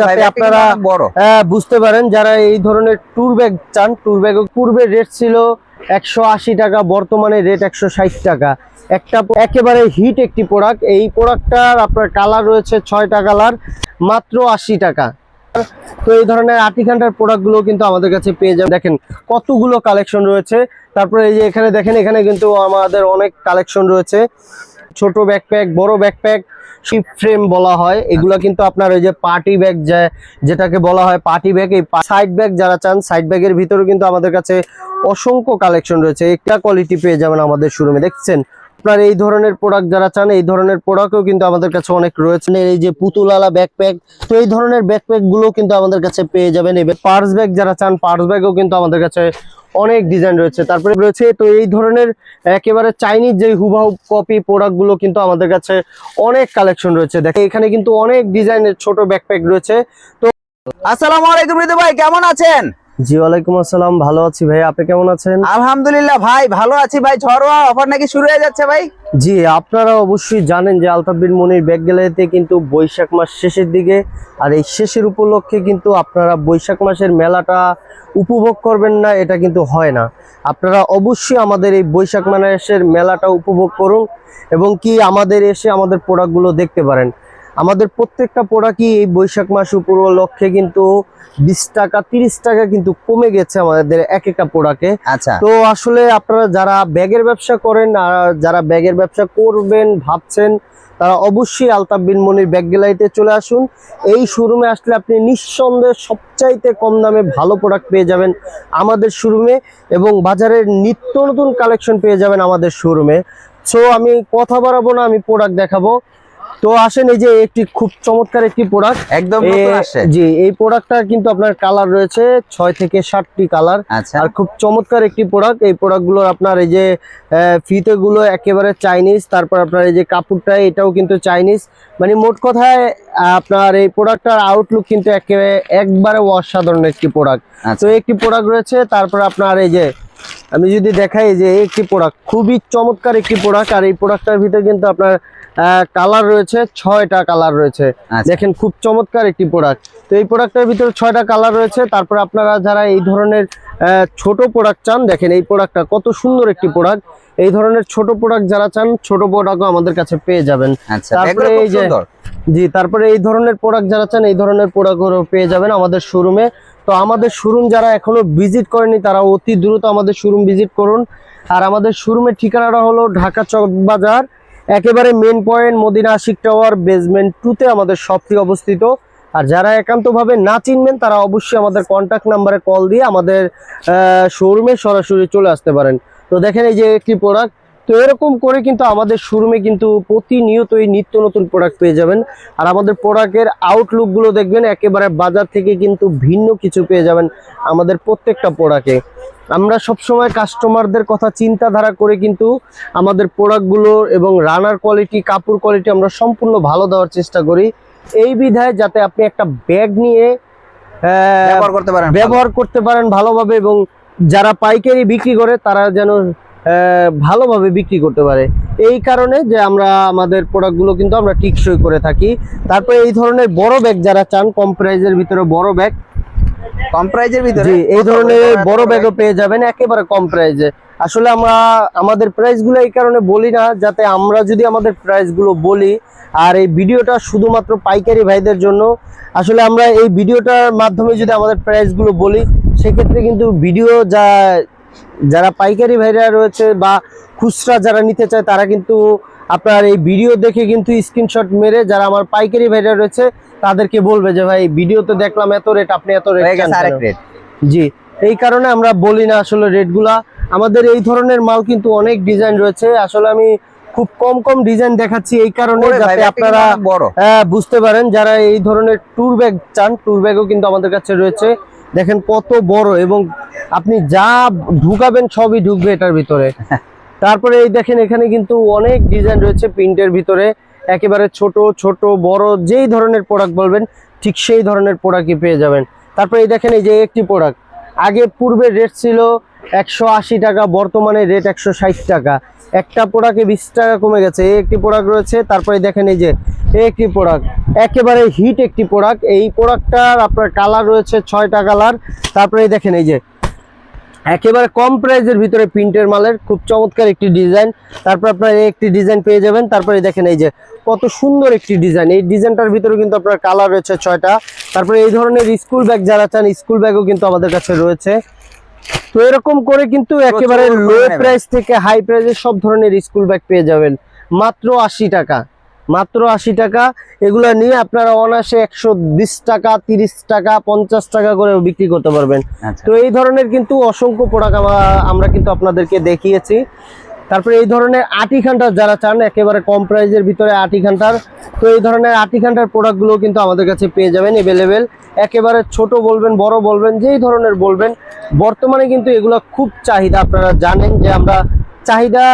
যাতে আপনারা অনেক বুঝতে পারেন যারা এই ধরনের ট্যুর ব্যাগ চান ট্যুর ব্যাগ পূর্বে রেট ছিল একশো আশি টাকা বর্তমানে রেট একশো ষাট টাকা। একটা একেবারে হিট একটি প্রোডাক্ট এই প্রোডাক্টটার আপনার কালার রয়েছে ছয়টা কালার মাত্র আশি টাকা। তো এই ধরনের আটিখানটার প্রোডাক্টগুলো কিন্তু আমাদের কাছে পেয়ে যাবেন। দেখেন কতগুলো কালেকশন রয়েছে। তারপরে এই যে এখানে দেখেন এখানে কিন্তু আমাদের অনেক কালেকশন রয়েছে। ছোট ব্যাকপ্যাক বড় ব্যাকপ্যাক শিপ ফ্রেম বলা হয়। এগুলো কিন্তু আপনার ওই যে পার্টি ব্যাগ যেটাকে বলা হয় পার্টি ব্যাগ এই সাইড ব্যাগ যারা চান সাইড ব্যাগের ভিতরে কিন্তু আমাদের কাছে অসংখ্য কালেকশন রয়েছে। একটা কোয়ালিটি পেয়ে যাবেন আমাদের শোরুমে দেখছেন? আপনার এই ধরনের প্রোডাক্ট যারা চান, এই ধরনের প্রোডাক্টও কিন্তু আমাদের কাছে অনেক রয়েছে। এই যে পুতুলালা ব্যাকপ্যাক তো এই ধরনের ব্যাকপ্যাকগুলো কিন্তু আমাদের কাছে পেয়ে যাবেন। এবার পার্স ব্যাগ যারা চান পার্স ব্যাগও কিন্তু আমাদের কাছে অনেক ডিজাইন রয়েছে। তারপরে রয়েছে, তো এই ধরনের একেবারে চাইনিজ যে হুবাহু কপি প্রোডাক্টগুলো কিন্তু আমাদের কাছে অনেক কালেকশন রয়েছে। দেখে এখানে কিন্তু অনেক ডিজাইনের ছোট ব্যাকপ্যাক রয়েছে। তো আসসালামু আলাইকুম রিদু ভাই, কেমন আছেন? জি ওয়ালাইকুম আসসালাম। ভালো আছি ভাই আপনি কেমন আছেন? আলহামদুলিল্লাহ ভাই ভালো আছি ভাই। ঝড়োয়া অফার নাকি শুরু হয়ে যাচ্ছে ভাই? জি আপনারা অবশ্যই জানেন যে আলতাফবিন মনির ব্যাগ গ্যালারিতে কিন্তু বৈশাখ মাস শেষের দিকে আর এই শেষের উপলক্ষে কিন্তু আপনারা বৈশাখ মাসের মেলাটা উপভোগ করবেন না এটা কিন্তু হয় না। আপনারা অবশ্যই আমাদের এই বৈশাখ মাসের মেলাটা উপভোগ করুন এবং কি আমাদের এসে আমাদের প্রোডাক্টগুলো দেখতে পারেন। আমাদের প্রত্যেকটা প্রোডাক্টই এই বৈশাখ মাস উপলক্ষে কিন্তু বিশ টাকা তিরিশ টাকা কিন্তু কমে গেছে আমাদের এক একটা প্রোডাক্টে আচ্ছা। তো আসলে আপনারা যারা ব্যাগের ব্যবসা করেন আর যারা ব্যাগের ব্যবসা করবেন ভাবছেন তারা অবশ্যই আলতাফ বিন মনির ব্যাগ গ্যালারিতে চলে আসুন। এই শোরুমে আসলে আপনি নিঃসন্দেহে সবচাইতে কম দামে ভালো প্রোডাক্ট পেয়ে যাবেন আমাদের শোরুমে এবং বাজারের নিত্য নতুন কালেকশন পেয়ে যাবেন আমাদের শোরুমে। সো আমি কথা বাড়াবো না আমি প্রোডাক্ট দেখাবো। তো আসেন এই যে একটি খুব চমৎকার একটি প্রোডাক্ট একদম জি এই প্রোডাক্টটা কিন্তু আপনার কালার রয়েছে ছয় থেকে সাতটি কালার আচ্ছা। আর খুব চমৎকার একটি প্রোডাক্ট এই প্রোডাক্টগুলোর আপনার এই যে আহ, ফিতেগুলো একেবারে চাইনিজ তারপর আপনার এই যে কাপড়টা এটাও কিন্তু চাইনিজ মানে মোট কথায় আপনার এই প্রোডাক্টটার আউটলুক কিন্তু একেবারে একবারে অসাধারণ একটি প্রোডাক্ট তো আচ্ছা একটি প্রোডাক্ট রয়েছে তারপর আপনার এই যে আমি যদি দেখাই যে এই একটি প্রোডাক্ট খুবই চমৎকার একটি প্রোডাক্ট আর এই প্রোডাক্টটার ভিতরে কিন্তু আপনার কালার রয়েছে ছয়টা কালার রয়েছে। আচ্ছা। দেখেন খুব চমৎকার একটি প্রোডাক্ট তো এই প্রোডাক্টের ভিতরে ছয়টা কালার রয়েছে তারপর আপনারা যারা এই ধরনের ছোট প্রোডাক্ট চান দেখেন এই প্রোডাক্টটা কত সুন্দর একটি প্রোডাক্ট এই ধরনের ছোট প্রোডাক্ট যারা চান ছোট প্রোডাক্টও আমাদের কাছে পেয়ে যাবেন। আচ্ছা তারপরে এই যে- জি তারপরে এই ধরনের প্রোডাক্ট যারা চান এই ধরনের প্রোডাক্টগুলো পেয়ে যাবেন আমাদের শোরুমে তো আমাদের শোরুম যারা এখনও ভিজিট করেনি, তারা অতি দ্রুত আমাদের শোরুম ভিজিট করুন। আর আমাদের শোরুমের ঠিকানাটা হলো ঢাকা চক বাজার, একেবারে main point Madina Ashiq tower basement টুতে আমাদের শপটি অবস্থিত। আর যারা একান্তভাবে না চিনবেন, তারা অবশ্যই আমাদের কন্ট্যাক্ট নাম্বারে কল দিয়ে আমাদের শোরুমে সরাসরি চলে আসতে পারেন। তো দেখেন এই যে একটি প্রোডাক্ট তো এরকম করে কিন্তু আমাদের শোরুমে কিন্তু প্রতিনিয়তই নিত্য নতুন প্রোডাক্ট পেয়ে যাবেন। আর আমাদের প্রোডাক্টের আউটলুকগুলো দেখবেন একেবারে বাজার থেকে কিন্তু ভিন্ন কিছু পেয়ে যাবেন আমাদের প্রত্যেকটা প্রোডাক্টে আমরা সবসময় কাস্টমারদের কথা চিন্তাধারা করে কিন্তু আমাদের প্রোডাক্টগুলো এবং রানার কোয়ালিটি কাপড় কোয়ালিটি আমরা সম্পূর্ণ ভালো দেওয়ার চেষ্টা করি। এই বিধায় যাতে আপনি একটা ব্যাগ নিয়ে ব্যবহার করতে পারেন ব্যবহার করতে পারেন ভালোভাবে এবং যারা পাইকারি বিক্রি করে তারা যেন ভালোভাবে বিক্রি করতে পারে। এই কারণে যে আমরা আমাদের প্রোডাক্টগুলো কিন্তু আমরা টিকসই করে থাকি। তারপরে এই ধরনের বড় ব্যাগ যারা চান কম প্রাইজের ভিতরে বড় ব্যাগ কম প্রাইজের ভিতরে? জি এই ধরনের বড় বড় ব্যাগও পেয়ে যাবেন একেবারে কম প্রাইজে আসলে আমরা আমাদের প্রাইসগুলো এই কারণে বলি না যাতে আমরা যদি আমাদের প্রাইসগুলো বলি আর এই ভিডিওটা শুধুমাত্র পাইকারি ভাইদের জন্য। আসলে আমরা এই ভিডিওটার মাধ্যমে যদি আমাদের প্রাইসগুলো বলি সেক্ষেত্রে কিন্তু ভিডিও যা যারা পাইকারি ভাইরা রয়েছে বা খুচরা যারা নিতে চায় তারা কিন্তু আপনার এই ভিডিও দেখে কিন্তু স্ক্রিনশট মেরে যারা আমার পাইকারি ভাইরা রয়েছে তাদেরকে বলবে যে ভাই ভিডিওতে দেখলাম এত রেট আপনি এত রেট হয়ে জি এই কারণে আমরা বলি না আসলে রেটগুলা আমাদের এই ধরনের মাল কিন্তু অনেক ডিজাইন রয়েছে। আসলে আমি খুব কম কম ডিজাইন দেখাচ্ছি এই কারণে যাতে আপনারা বড়। আহ, বুঝতে পারেন যারা এই ধরনের ট্যুর ব্যাগ চান ট্যুর ব্যাগও কিন্তু আমাদের কাছে রয়েছে। দেখেন কত বড় এবং আপনি যা ঢুকাবেন সবই ঢুকবে এটার ভিতরে। তারপরে এই দেখেন, এখানে কিন্তু অনেক ডিজাইন রয়েছে প্রিন্টের ভিতরে। একেবারে ছোট ছোট, বড়, যেই ধরনের প্রোডাক্ট বলবেন, ঠিক সেই ধরনের প্রোডাক্টই পেয়ে যাবেন। তারপরে এই দেখেন, এই যে একটি প্রোডাক্ট আগে পূর্বে রেট ছিল একশো আশি টাকা, বর্তমানে রেট একশো ষাট টাকা। একটা প্রোডাক্টে বিশ টাকা কমে গেছে, এই একটি প্রোডাক্ট রয়েছে। তারপরে দেখেন, এই যে এই একটি প্রোডাক্ট একেবারে হিট একটি প্রোডাক্ট এই প্রোডাক্টটার আপনার কালার রয়েছে ছয়টা কালার তারপরে দেখেন, এই যে একেবারে কম প্রাইজের ভিতরে প্রিন্টের মালের খুব চমৎকার একটি ডিজাইন। তারপর আপনার এই একটি ডিজাইন পেয়ে যাবেন। তারপরে দেখেন এই যে কত সুন্দর একটি ডিজাইন। এই ডিজাইনটার ভিতরে কিন্তু আপনার কালার রয়েছে ছয়টা। তারপরে এই ধরনের স্কুল ব্যাগ যারা চান স্কুল ব্যাগও কিন্তু আমাদের কাছে রয়েছে। তো এরকম করে কিন্তু একেবারে লো প্রাইস থেকে হাই প্রাইসের সব ধরনের স্কুল ব্যাগ পেয়ে যাবেন। মাত্র আশি টাকা। মাত্র আশি টাকা। এগুলা নিয়ে আপনারা অনায়াসে একশো বিশ টাকা তিরিশ টাকা পঞ্চাশ টাকা করে বিক্রি করতে পারবেন। আচ্ছা। তো এই ধরনের কিন্তু অসংখ্য প্রোডাক্ট আমরা কিন্তু আপনাদেরকে দেখিয়েছি। তারপরে এই ধরনের আটি ঘণ্টার যারা চান একেবারে কম প্রাইজের ভিতরে আটি ঘণ্টার তো এই ধরনের আটি ঘণ্টার প্রোডাক্টগুলো কিন্তু আমাদের কাছে পেয়ে যাবেন এভেলেবেল একেবারে ছোট বলবেন বড় বলবেন যেই ধরনের বলবেন। বর্তমানে কিন্তু এগুলো খুব চাহিদা আপনারা জানেন যে আমরা চাহিদা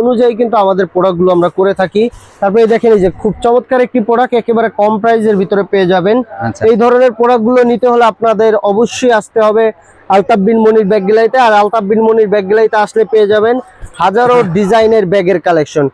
অনুযায়ী কিন্তু আমাদের প্রোডাক্টগুলো আমরা করে থাকি। তারপরে দেখেন এই যে খুব চমৎকার একটি প্রোডাক্ট একেবারে কম প্রাইজের ভিতরে পেয়ে যাবেন। আচ্ছা। এই ধরনের প্রোডাক্টগুলো নিতে হলে আপনাদের অবশ্যই আসতে হবে আলতাফ বিন মনির ব্যাগ গেলাইতে আর আলতাফ বিন মনির ব্যাগ গেলাইতে আসলে পেয়ে যাবেন হাজারো ডিজাইনের ব্যাগের কালেকশন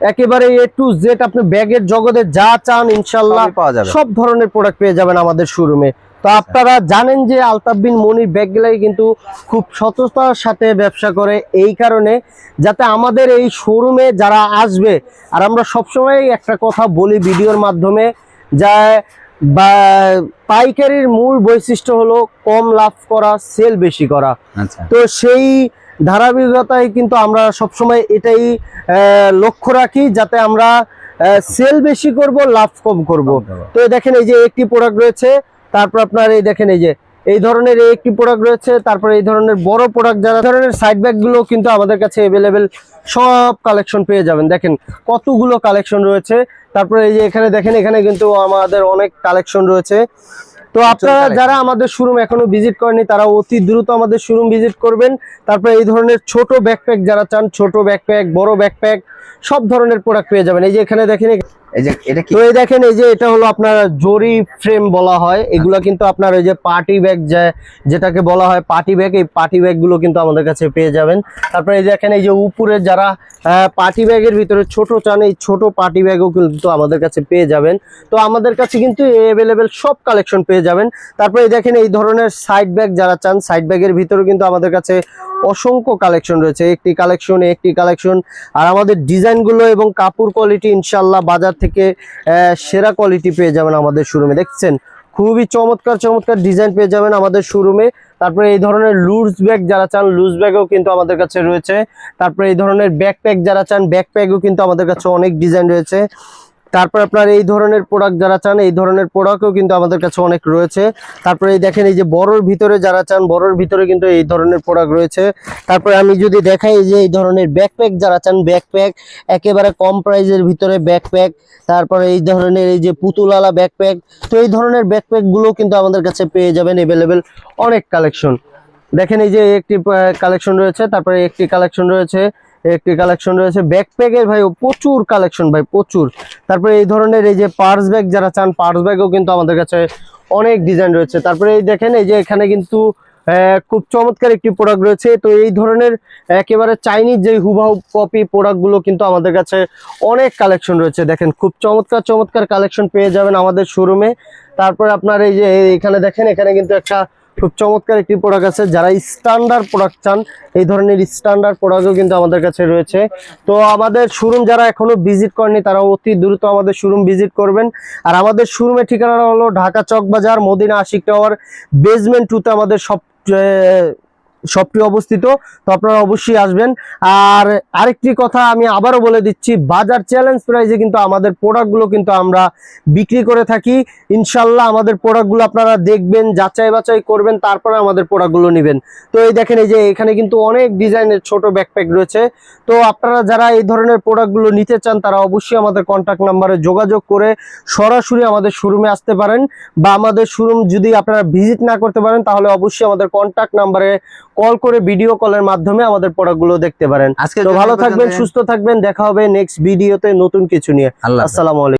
একেবারে এ টু জেড আপনি ব্যাগের জগতে যা চান ইনশাল্লাহ সব ধরনের প্রোডাক্ট পেয়ে যাবেন আমাদের শোরুমে তো আপনারা জানেন যে আলতাফ বিন মনির ব্যাগগুলাই কিন্তু খুব সততার সাথে ব্যবসা করে এই কারণে যাতে আমাদের এই শোরুমে যারা আসবে আর আমরা সবসময় একটা কথা বলি ভিডিওর মাধ্যমে যা বা পাইকারির মূল বৈশিষ্ট্য হলো কম লাভ করা সেল বেশি করা। আচ্ছা। তো সেই ধারাবাহিকতায় কিন্তু আমরা সবসময় এটাই লক্ষ্য রাখি যাতে আমরা সেল বেশি করব লাভ কম করব। তো দেখেন এই যে একটি প্রোডাক্ট রয়েছে তারপর আপনার এই দেখেন এই যে এই ধরনের এই একটি প্রোডাক্ট রয়েছে তারপরে এই ধরনের বড় প্রোডাক্ট যারা ধরনের সাইড ব্যাগগুলো কিন্তু আমাদের কাছে অ্যাভেলেবেল সব কালেকশন পেয়ে যাবেন। দেখেন কতগুলো কালেকশন রয়েছে। তারপরে এই যে এখানে দেখেন এখানে কিন্তু আমাদের অনেক কালেকশন রয়েছে। তো আপনারা যারা আমাদের শোরুম এখনও ভিজিট করেনি তারা অতি দ্রুত আমাদের শোরুম ভিজিট করবেন। তারপরে এই ধরনের ছোট ব্যাকপ্যাক যারা চান ছোট ব্যাকপ্যাক বড় ব্যাকপ্যাক সব ধরনের প্রোডাক্ট পেয়ে যাবেন। এই যে এখানে দেখেন এই যে এটা কি? তো এই দেখেন এই যে এটা হলো আপনার জরি ফ্রেম বলা হয়। এগুলা কিন্তু আপনার ওই যে পার্টি ব্যাগ যেটাকে বলা হয় পার্টি ব্যাগ এই পার্টি ব্যাগগুলো কিন্তু আমাদের কাছে পেয়ে যাবেন। তারপরে এই দেখেন এই যে উপরে যারা পার্টি ব্যাগের ভিতরে ছোট চান এই ছোট পার্টি ব্যাগও কিন্তু আমাদের কাছে পেয়ে যাবেন। তো আমাদের কাছে কিন্তু অ্যাভেলেবেল সব কালেকশন পেয়ে যাবেন। তারপরে দেখেন এই ধরনের সাইড ব্যাগ যারা চান সাইড ব্যাগের ভিতরে কিন্তু আমাদের কাছে অসংখ্য কালেকশন রয়েছে। একটি কালেকশন একটি কালেকশন আর আমাদের ডিজাইনগুলো এবং কাপড় কোয়ালিটি ইনশাল্লাহ বাজার থেকে সেরা কোয়ালিটি পেয়ে যাবেন আমাদের শোরুমে দেখছেন? খুবই চমৎকার চমৎকার ডিজাইন পেয়ে যাবেন আমাদের শোরুমে তারপরে এই ধরনের লুজ ব্যাগ যারা চান লুজ ব্যাগও কিন্তু আমাদের কাছে রয়েছে। তারপরে এই ধরনের ব্যাকপ্যাক যারা চান ব্যাকপ্যাকও কিন্তু আমাদের কাছে অনেক ডিজাইন রয়েছে। তারপর আপনার এই ধরনের প্রোডাক্ট যারা চান, এই ধরনের প্রোডাক্টও কিন্তু আমাদের কাছে অনেক রয়েছে। তারপরে এই দেখেন, এই যে বড়োর ভিতরে যারা চান, বড়োর ভিতরে কিন্তু এই ধরনের প্রোডাক্ট রয়েছে। তারপরে আমি যদি দেখাই যে এই ধরনের ব্যাকপ্যাক যারা চান ব্যাকপ্যাক একেবারে কম প্রাইজের ভিতরে ব্যাকপ্যাক তারপরে এই ধরনের এই যে পুতুলালা ব্যাকপ্যাক তো এই ধরনের ব্যাকপ্যাকগুলো কিন্তু আমাদের কাছে পেয়ে যাবেন এভেলেবেল অনেক কালেকশন দেখেন, এই যে একটি কালেকশন রয়েছে, তারপরে একটি কালেকশন রয়েছে। একটি কালেকশন রয়েছে। ব্যাকপ্যাকের ভাই প্রচুর কালেকশন ভাই, প্রচুর। তারপরে এই ধরনের এই যে পার্স ব্যাগ যারা চান পার্স ব্যাগও কিন্তু আমাদের কাছে অনেক ডিজাইন রয়েছে। তারপরে এই দেখেন, এই যে এখানে কিন্তু খুব চমৎকার একটি প্রোডাক্ট রয়েছে। তো এই ধরনের একেবারে চাইনিজ যে হুবাহু কপি প্রোডাক্টগুলো কিন্তু আমাদের কাছে অনেক কালেকশন রয়েছে। দেখেন, খুব চমৎকার চমৎকার কালেকশন পেয়ে যাবেন আমাদের শোরুমে তারপর আপনার এই যে এখানে দেখেন, এখানে কিন্তু একটা খুব চমৎকার একটি প্রোডাক্ট আছে। যারা স্ট্যান্ডার্ড প্রোডাক্ট চান, এই ধরনের স্ট্যান্ডার্ড প্রোডাক্টও কিন্তু আমাদের কাছে রয়েছে। তো আমাদের শোরুম যারা এখনও ভিজিট করেনি তারা অতি দ্রুত আমাদের শোরুম ভিজিট করবেন। আর আমাদের শোরুমের ঠিকানাটা হলো ঢাকা চক বাজার মদিনা আশিক টাওয়ার বেজমেন্ট টুতে আমাদের সব শপটি অবস্থিত, তো আপনারা অবশ্যই আসবেন। আর আরেকটি কথা আমি আবারও বলে দিচ্ছি, বাজার চ্যালেঞ্জ প্রাইজে কিন্তু আমাদের প্রোডাক্টগুলো কিন্তু আমরা বিক্রি করে থাকি। ইনশাল্লাহ আমাদের প্রোডাক্টগুলো আপনারা দেখবেন, যাচাই বাছাই করবেন, তারপরে আমাদের প্রোডাক্টগুলো নেবেন। তো এই দেখেন, এই যে এখানে কিন্তু অনেক ডিজাইনের ছোট ব্যাকপ্যাক রয়েছে। তো আপনারা যারা এই ধরনের প্রোডাক্টগুলো নিতে চান, তারা অবশ্যই আমাদের কন্ট্যাক্ট নাম্বারে যোগাযোগ করে সরাসরি আমাদের শোরুমে আসতে পারেন। বা আমাদের শোরুম যদি আপনারা ভিজিট না করতে পারেন, তাহলে অবশ্যই আমাদের কন্ট্যাক্ট নাম্বারে কল করে ভিডিও কলের মাধ্যমে আমাদের প্রোডাক্টগুলো দেখতে পারেন। আজকে তো ভালো থাকবেন সুস্থ থাকবেন দেখা হবে নেক্সট ভিডিওতে নতুন কিছু নিয়ে। আসসালামু আলাইকুম।